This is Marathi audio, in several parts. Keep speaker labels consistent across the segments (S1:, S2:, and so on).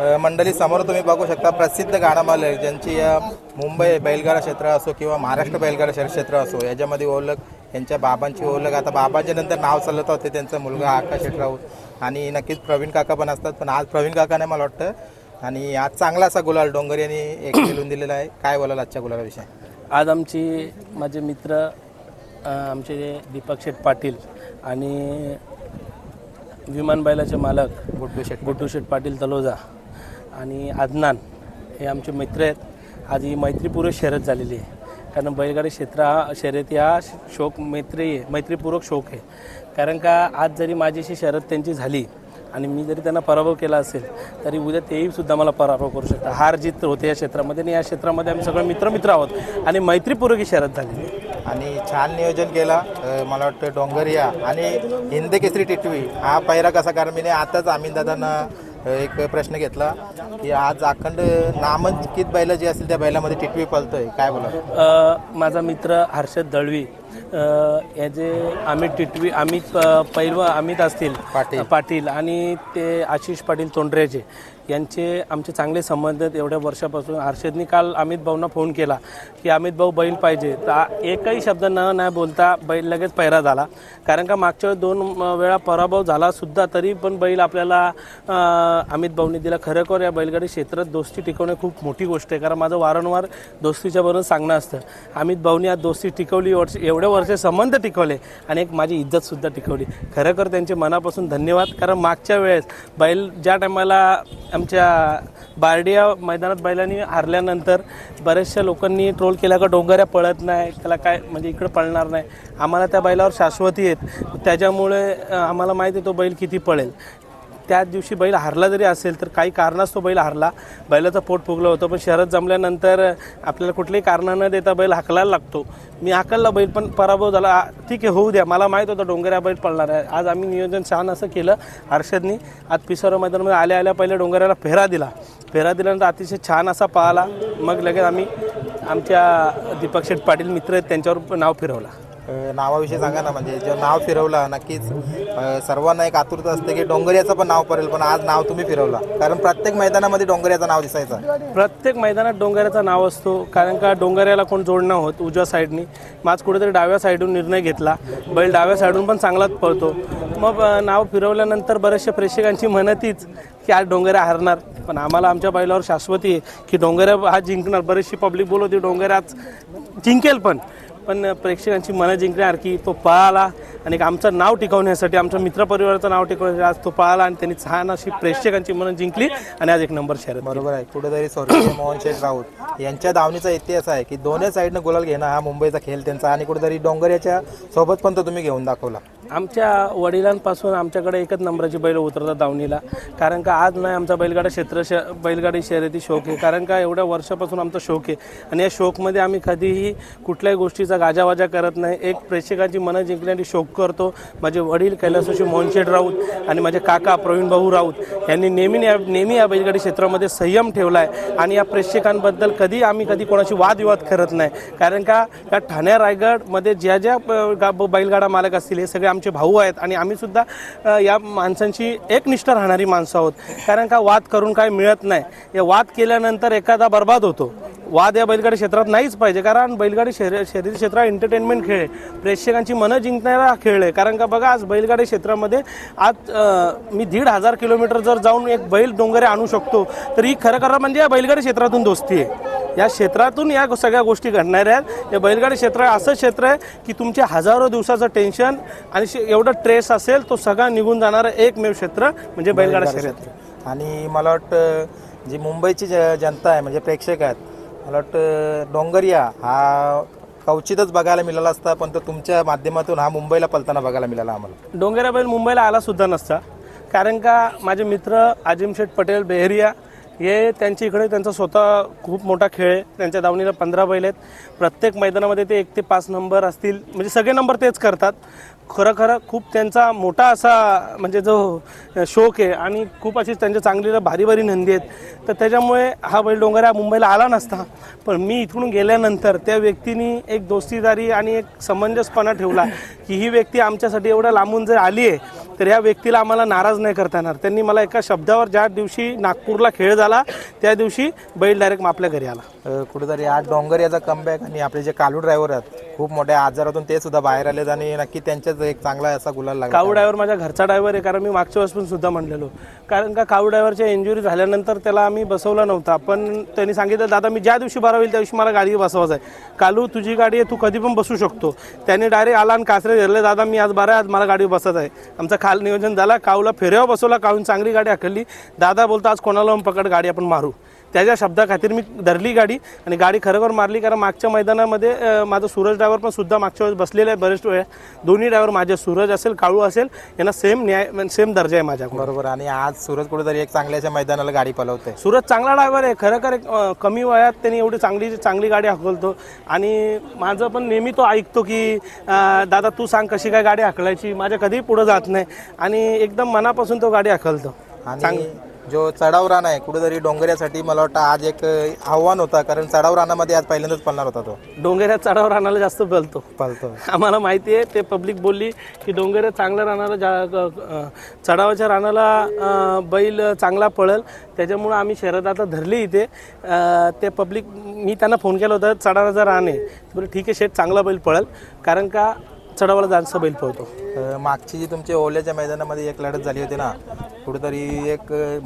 S1: मंडळी समोर तुम्ही बघू शकता प्रसिद्ध गाडा मालक ज्यांची या मुंबई बैलगाडा क्षेत्र असो किंवा महाराष्ट्र बैलगाडा शहर क्षेत्र असो याच्यामध्ये ओळख यांच्या बाबांची ओळख. आता बाबांच्या नंतर नाव चालत होते त्यांचा मुलगा आकाश राऊत आणि नक्कीच प्रवीण काका पण असतात पण आज प्रवीण काका नाही मला वाटतं आणि आज चांगला असा गुलाल डोंगर यांनी एक मिळून दिलेला आहे. काय बोलाल आजच्या गुलालाविषयी
S2: आज आमची माझे मित्र आमचे दीपक शेठ पाटील आणि विमान बैलाचे मालक
S1: गुड्डू शेट
S2: गुड्डू शेठ पाटील तलोजा आणि आदनान हे आमचे मित्र आहेत. आज ही मैत्रीपूर्वक शर्यत झालेली आहे. कारण बैलगाडी क्षेत्र हा शर्यती हा शोक मैत्री आहे मैत्रीपूर्वक शोक आहे. कारण का आज जरी माझीशी शर्यत त्यांची झाली आणि मी जरी त्यांना पराभव केला असेल तरी उद्या तेही सुद्धा मला पराभव करू शकतात. हार जीत होते या क्षेत्रामध्ये आणि या क्षेत्रामध्ये आम्ही सगळे मित्र मित्र आहोत आणि मैत्रीपूर्वक ही शर्यत झाली
S1: आणि छान नियोजन केला. मला वाटतं डोंगरिया आणि हिंद केसरी टिटवी हा पहिरा कसा कारण मी आताच आम्ही दादांना एक प्रश्न घेतला की आज अखंड नामांकित बैल जी असतील त्या बैलामध्ये टिटवी पळतोय. काय बोला
S2: माझा मित्र हर्षद दळवी याचे अमित टिटवी अमित पैलवा अमित असतील
S1: पाटील.
S2: पाटील आणि ते आशिष पाटील तोंडरेचे यांचे आमचे चांगले संबंध आहेत एवढ्या वर्षापासून. हर्षदनी काल अमित भाऊंना फोन केला की अमित भाऊ बैल पाहिजे. तर एकही शब्द न नाही बोलता बैल लगेच पैरा झाला. कारण का मागच्या वेळेस दोन वेळा पराभव झाला सुद्धा तरी पण बैल आपल्याला अमित भाऊंनी दिला. खरोखर या बैलगाडी क्षेत्रात दोस्ती टिकवणे खूप मोठी गोष्ट आहे. कारण माझं वारंवार दोस्तीच्या बरोबर सांगणं असतं. अमित भाऊनी आज दोस्ती टिकवली वर्ष एवढे वर्ष संबंध टिकवले आणि एक माझी इज्जतसुद्धा टिकवली. खरोखर त्यांचे मनापासून धन्यवाद. कारण मागच्या वेळेस बैल ज्या टायमाला आमच्या बारडिया मैदानात बैलांनी हारल्यानंतर बऱ्याचशा लोकांनी ट्रोल केला का डोंगऱ्या पळत नाही त्याला काय म्हणजे इकडं पळणार नाही. आम्हाला त्या बैलावर शाश्वती आहेत. त्याच्यामुळे आम्हाला माहिती आहे तो बैल किती पळेल. त्याच दिवशी बैल हारला जरी असेल तर काही कारणास तो बैल हारला. बैलाचं पोट फुगलं होतं पण शहरात जमल्यानंतर आपल्याला कुठलीही कारणं न देता बैल हाकलायला लागतो. मी हाकलला बैल पण पराभव झाला. ठीक आहे होऊ द्या. मला माहीत होतं डोंगऱ्या बैल पडणार आहे. आज आम्ही नियोजन छान असं केलं. हर्षदनी आज पिसोरा मैदानामध्ये आल्या आल्या पहिले डोंगऱ्याला फेरा दिला. फेरा दिल्यानंतर अतिशय छान असा पाहला. मग लगेच आम्ही आमच्या दीपक शेठ पाटील मित्र आहेत त्यांच्यावर नाव फिरवलं.
S1: नावाविषयी सांगा ना म्हणजे जे नाव फिरवलं नक्कीच सर्वांना एक आतुरता असते की डोंगरियाचं पण नाव पडेल पण आज नाव तुम्ही फिरवला. कारण प्रत्येक मैदानामध्ये डोंगरियाचं नाव दिसायचं.
S2: प्रत्येक मैदानात डोंगऱ्याचं नाव असतो कारण का डोंगऱ्याला कोण जोडणं होत उजव्या साईडनी. माझ कुठेतरी डाव्या साईडून निर्णय घेतला बैल डाव्या साईडून पण चांगलाच पळतो. मग नाव फिरवल्यानंतर बऱ्याचशा प्रेक्षकांची म्हणतीच की आज डोंगऱ्या हारणार. पण आम्हाला आमच्या बैलावर शाश्वती आहे की डोंगऱ्या हा जिंकणार. बरीचशी पब्लिक बोलवते डोंगऱ्या आज जिंकेल पण. पण प्रेक्षकांची मनं जिंकणार की तो पळाला. आणि एक आमचं नाव टिकवण्यासाठी आमच्या मित्रपरिवाराचं नाव टिकवण्यासाठी आज तो पळाला आणि त्यांनी छान अशी प्रेक्षकांची मनं जिंकली. आणि आज एक नंबर शर्यत
S1: बरोबर आहे. कुठेतरी स्वर्गीय मोहन शेठ राऊत यांच्या धावणीचा इतिहास आहे की दोन्ही साईडनं गुलाल घेणं हा मुंबईचा खेळ त्यांचा. आणि कुठेतरी डोंगऱ्याच्या सोबत पण तो तुम्ही घेऊन दाखवला.
S2: आमच्या वडिलांपासून आमच्याकडे एकच नंबराची बैल उतरतात दावणीला कारण का आज नाही आमचा बैलगाडा क्षेत्र श बैलगाडी शर्यती शौक आहे. कारण का एवढ्या वर्षापासून आमचा शौक आहे. आणि या शौकमध्ये आम्ही कधीही कुठल्याही गोष्टीचा गाजावाजा करत नाही. एक प्रेक्षकांची मनं जिंकण्यासाठी शोक करतो. माझे वडील कैलासोशी मोहनशेठ राऊत आणि माझे काका प्रवीण भाऊ राऊत यांनी नेहमी या नेहमी या बैलगाडी क्षेत्रामध्ये संयम ठेवला आहे आणि या प्रेक्षकांबद्दल कधी आम्ही कधी कोणाशी वादविवाद करत नाही. कारण का या ठाणे रायगडमध्ये ज्या ज्या गा- बैलगाडा मालक असतील हे सगळे आमचे भाऊ आहेत आणि आम्हीसुद्धा या माणसांची एकनिष्ठ राहणारी माणसं आहोत. कारण का वाद करून काय मिळत नाही. या वाद केल्यानंतर एखादा बर्बाद होतो. वाद या बैलगाडी क्षेत्रात नाहीच पाहिजे कारण बैलगाडी शर्य शर्यती क्षेत्र हा एंटरटेनमेंट खेळ आहे. प्रेक्षकांची मनं जिंकणारा खेळ आहे. कारण का बघा आज बैलगाडी क्षेत्रामध्ये आज मी दीड हजार किलोमीटर जर जाऊन एक बैल डोंगरे आणू शकतो तर ही खरं खरं म्हणजे या बैलगाडी क्षेत्रातून दोस्ती आहे. या क्षेत्रातून या सगळ्या गोष्टी घडणाऱ्या आहेत. हे बैलगाडी क्षेत्र असं क्षेत्र आहे की तुमच्या हजारो दिवसाचं टेन्शन आणि शे- एवढं ट्रेस असेल तो सगळा निघून जाणारं एकमेव क्षेत्र म्हणजे बैलगाडा शर्यत
S1: आणि मला वाटतं जी मुंबईची जनता आहे म्हणजे प्रेक्षक आहेत मला वाटतं डोंगरिया हा कवचितच बघायला मिळाला असता पण तो तुमच्या माध्यमातून हा मुंबईला पलताना बघायला मिळाला आम्हाला.
S2: डोंगराबाईल मुंबईला आला सुद्धा नसता. कारण का माझे मित्र आजिम शेठ पटेल बेहरिया हे त्यांच्या इकडे त्यांचा स्वतः खूप मोठा खेळ आहे. त्यांच्या दावणीला पंधरा बैल आहेत. प्रत्येक मैदानामध्ये ते एक ते पाच नंबर असतील. म्हणजे सगळे नंबर तेच करतात. खरं खरं खूप त्यांचा मोठा असा म्हणजे जो शोक आहे आणि खूप अशी त्यांच्या चांगली भारी भारी नंदी आहेत. तर त्याच्यामुळे हा बैल हा मुंबईला आला नसता. पण मी इथून गेल्यानंतर त्या व्यक्तीने एक दोस्तीदारी आणि एक समंजसपणा ठेवला की ही व्यक्ती आमच्यासाठी एवढं लांबून जर आली आहे तर या व्यक्तीला आम्हाला नाराज नाही करता येणार. त्यांनी मला एका शब्दावर ज्या दिवशी नागपूरला खेळ झाला त्या दिवशी बैल डायरेक्ट आपल्या घरी आला.
S1: कुठेतरी आज डोंगर याचा कमबॅक आणि आपले जे कालू ड्रायव्हर आहेत खूप मोठ्या आजारातून ते सुद्धा बाहेर आलेत आणि नक्की त्यांच्याच एक चांगला असा गुलाल लागला.
S2: काऊ ड्रायव्हर माझ्या घरचा ड्रायव्हर आहे कारण मी मागच्या वेळेस सुद्धा म्हणलेलो. कारण का काऊ ड्रायव्हरच्या इंजुरी झाल्यानंतर त्याला आम्ही बसवला नव्हता. पण त्यांनी सांगितलं दादा मी ज्या दिवशी बरा होईल त्या दिवशी मला गाडी बसवायचं आहे. कालू तुझी गाडी आहे तू कधी पण बसू शकतो. त्याने डायरेक्ट आला आणि कासरे धरले दादा मी आज बरा आहे आज मला गाडी बसत आहे. आमचा खाल नियोजन झाला. काऊला फेऱ्यावर बसवला काऊन चांगली गाडी हाकलली. दादा बोलतो आज कोणाला पकड गाडी आपण मारू. त्याच्या शब्दाखातीर मी धरली गाडी आणि गाडी खरोखर मारली कारण मागच्या मैदानामध्ये माझा सूरज ड्रायव्हर पण सुद्धा मागच्या वेळेस बसलेला आहे बरेच वेळा. दोन्ही ड्रायव्हर माझे सूरज असेल काळू असेल यांना सेम न्याय सेम दर्जा आहे माझ्याकडून.
S1: बरोबर. आणि आज सूरज कुठेतरी एक चांगल्याच्या मैदानाला गाडी पलवते
S2: सूरज चांगला ड्रायव्हर आहे. खरोखर एक कमी वयात त्यांनी एवढी चांगली चांगली गाडी हाकलतो. आणि माझं पण नेहमी तो ऐकतो की दादा तू सांग कशी काय गाडी हाकलायची? माझ्या कधीही पुढं जात नाही. आणि एकदम मनापासून तो गाडी हाकलतो.
S1: आणि जो चढाव रान आहे कुठेतरी डोंगऱ्यासाठी मला वाटतं आज एक आव्हान होता कारण चढाव रानामध्ये आज पहिल्यांदाच पळणार होता तो.
S2: डोंगऱ्या चढावर आणायला जास्त बोलतो
S1: पळतो.
S2: आम्हाला माहिती आहे ते पब्लिक बोलली की डोंगर चांगल्या रानाला जा चढावाच्या रानाला बैल चांगला पळल. त्याच्यामुळं आम्ही शर्यत आता धरली इथे. ते पब्लिक मी त्यांना फोन केला होता चढावाचा रान आहे. बरं ठीक आहे शेट चांगला बैल पळल. कारण का चढावाला जास्त बैल पळतो.
S1: मागची जी तुमची ओल्याच्या मैदानामध्ये एक लढत झाली होती ना कुठेतरी एक अ,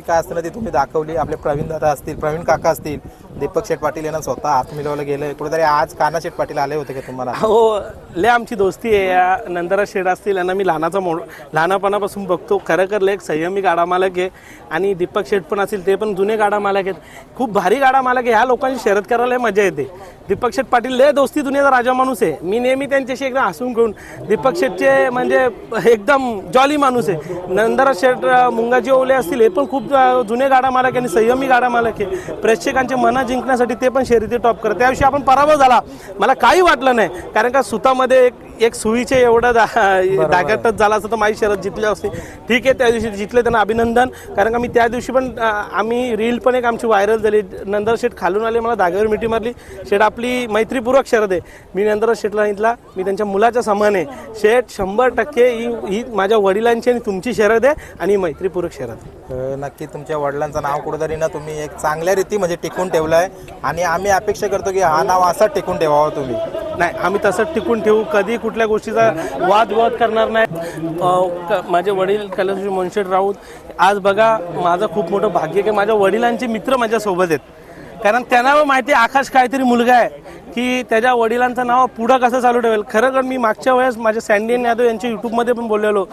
S1: काय असतं ना ती तुम्ही दाखवली आपले प्रवीण दादा असतील प्रवीण काका असतील दीपक शेठ पाटील यांना स्वतः हात मिळवलं गेलं कुठेतरी आज काना शेठ पाटील आले होते का तुम्हाला?
S2: हो लय आमची दोस्ती आहे. या नंदरा शेड असतील यांना मी लहानाचा मोड लहानपणापासून बघतो. खरं लय एक संयमी गाडा मालक आहे. आणि दीपक शेठ पण असतील ते पण जुने गाडा मालक आहेत. खूप भारी गाडा मालक आहे. ह्या लोकांची शरद करायला मजा येते. दीपक शेठ पाटील लय दोस्ती दुनियाचा राजा माणूस आहे. मी नेहमी त्यांच्याशी एकदम हसून घेऊन दीपक शेठचे म्हणजे एकदम जॉली माणूस आहे. नंदरा शेठ मुंगाजी ओले असतील हे पण खूप जुने गाडा मालक आहे आणि संयमी गाडा मालक आहे. प्रेक्षकांचे मनात जिंकण्यासाठी ते पण शर्यती टॉप करत त्याविषयी आपण पराभव झाला. मला काही वाटलं नाही. कारण का सुतामध्ये एक एक सुईचे एवढं दागटच झाला असतं तर माझी शरद जिंकली असते. ठीक आहे त्या दिवशी जिंकले त्यांना अभिनंदन. कारण का मी त्या दिवशी पण आम्ही रील पण एक आमची व्हायरल झाली. नंदर शेठ खालून आले मला धाग्यावर मिठी मारली. शेठ आपली मैत्रीपूर्वक शरद आहे. मी नंतर शेठला सांगितला मी त्यांच्या मुलाच्या समान आहे. शेठ शंभर टक्के ही ही माझ्या वडिलांची आणि तुमची शरद आहे आणि मैत्रीपूर्वक शरद
S1: नक्की तुमच्या वडिलांचं नाव कुठेतरी ना तुम्ही एक चांगल्या रीती म्हणजे टिकून ठेवलं आहे. आणि आम्ही अपेक्षा करतो की हा नाव असा टिकून ठेवावं तुम्ही.
S2: नाही आम्ही तसंच टिकून ठेवू. कधी कुठल्या गोष्टीचा वाद विवाद करणार नाही. माझे वडील कलश्री मनशेठ राऊत आज बघा माझं खूप मोठं भाग्य आहे की माझ्या वडिलांचे मित्र माझ्यासोबत आहेत. कारण त्यांना माहिती आहे आकाश काहीतरी मुलगा आहे. की त्याच्या वडिलांचं नाव पुढं कसं चालू ठेवेल? खरं तर मी मागच्या वेळेस माझ्या सँडियन यादव यांच्या युट्यूबमध्ये पण बोललेलो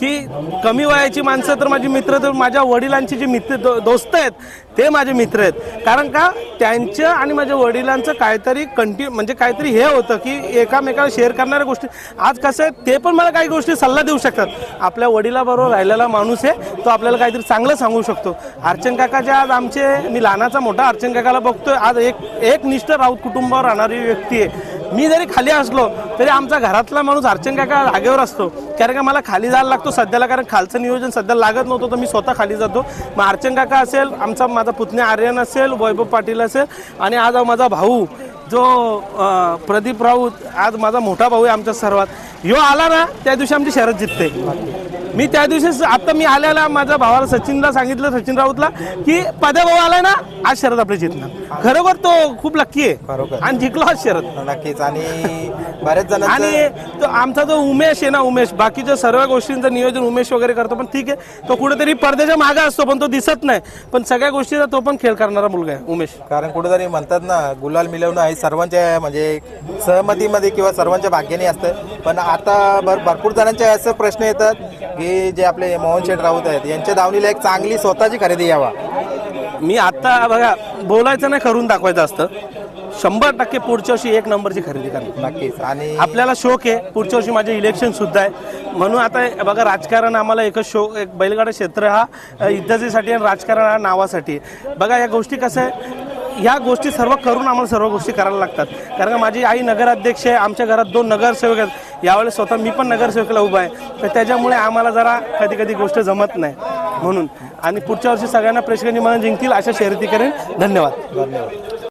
S2: की कमी वयाची माणसं तर माझी मित्र तर माझ्या वडिलांची जी मित्र दो- दोस्त आहेत ते माझे मित्र आहेत. कारण का? त्यांचं आणि माझ्या वडिलांचं काहीतरी कंटिन्यू म्हणजे काहीतरी हे होतं की एकामेकाला शेअर करणाऱ्या गोष्टी. आज कसं आहे ते पण मला काही गोष्टी सल्ला देऊ शकतात. आपल्या वडिलाबरोबर राहिलेला माणूस आहे तो आपल्याला काहीतरी चांगलं सांगू शकतो. अर्चन काकाचे आज आमचे मी लहानाचा मोठा अर्चन काकाला बघतोय. आज एक एक निष्ठ राऊत कुटुंबावर राहणार व्यक्ती आहे. मी जरी खाली असलो तरी आमचा घरातला माणूस अर्चन काका जागेवर असतो. कारण का मला खाली जायला लागतो सध्याला कारण खालचं नियोजन सध्या लागत नव्हतं तर मी स्वतः खाली जातो. मग अर्चन काका असेल आमचा माझा पुतण्या आर्यन असेल वैभव पाटील असेल आणि आज माझा भाऊ जो प्रदीप राऊत आज माझा मोठा भाऊ आहे आमच्या सर्वात. ह्यो आला ना त्या दिवशी आमची शरद जिंकते मी त्या दिवशी आता मी आल्याला माझ्या भावाला सचिनला सांगितलं सचिन राऊतला की पद्या भाऊ आलाय ना आज शरद आपली जिंकणार खरोखर तो खूप लक्की आहे.
S1: खरोखर.
S2: आणि जिंकलो आज शरद.
S1: नक्कीच. आणि बऱ्याच जणांचं
S2: आणि तो आमचा जो उमेश आहे ना उमेश बाकीच्या सर्व गोष्टींचं नियोजन उमेश वगैरे करतो पण ठीक आहे. तो कुठेतरी पडद्याच्या मागे असतो पण तो दिसत नाही. पण सगळ्या गोष्टीचा तो पण खेळ करणारा मुलगा आहे उमेश.
S1: कारण कुठेतरी म्हणतात ना गुलाल मिळवणं हे सर्वांच्या म्हणजे सहमतीमध्ये किंवा सर्वांच्या भाग्याने असतं. पण आता भर भरपूर जणांचे असं प्रश्न येतात की जे आपले मोहन शेठ राऊत आहेत यांच्या दावणीला एक चांगली स्वतःची खरेदी यावा
S2: मी आता बघा बोलायचं नाही करून दाखवायचं असतं. शंभर टक्के पुढच्या वर्षी एक नंबरची खरेदी करणार.
S1: नक्कीच. आणि
S2: आपल्याला शोक आहे. पुढच्या वर्षी माझे इलेक्शन सुद्धा आहे. म्हणून आता बघा राजकारण आम्हाला एकच शो एक बैलगाडा क्षेत्र हा इज्जतीसाठी आणि राजकारण हा नावासाठी. बघा या गोष्टी कसं आहे ह्या गोष्टी सर्व करून आम्हाला सर्व गोष्टी करायला लागतात. कारण माझी आई नगराध्यक्ष आहे आमच्या घरात दोन नगरसेवक आहेत. यावेळेस स्वतः मी पण नगरसेवकला उभा आहे. तर त्याच्यामुळे आम्हाला जरा कधी कधी गोष्ट जमत नाही. म्हणून. आणि पुढच्या वर्षी सगळ्यांना प्रेक्षकांनी मला जिंकतील अशा शर्यती करेन. धन्यवाद.
S1: धन्यवाद.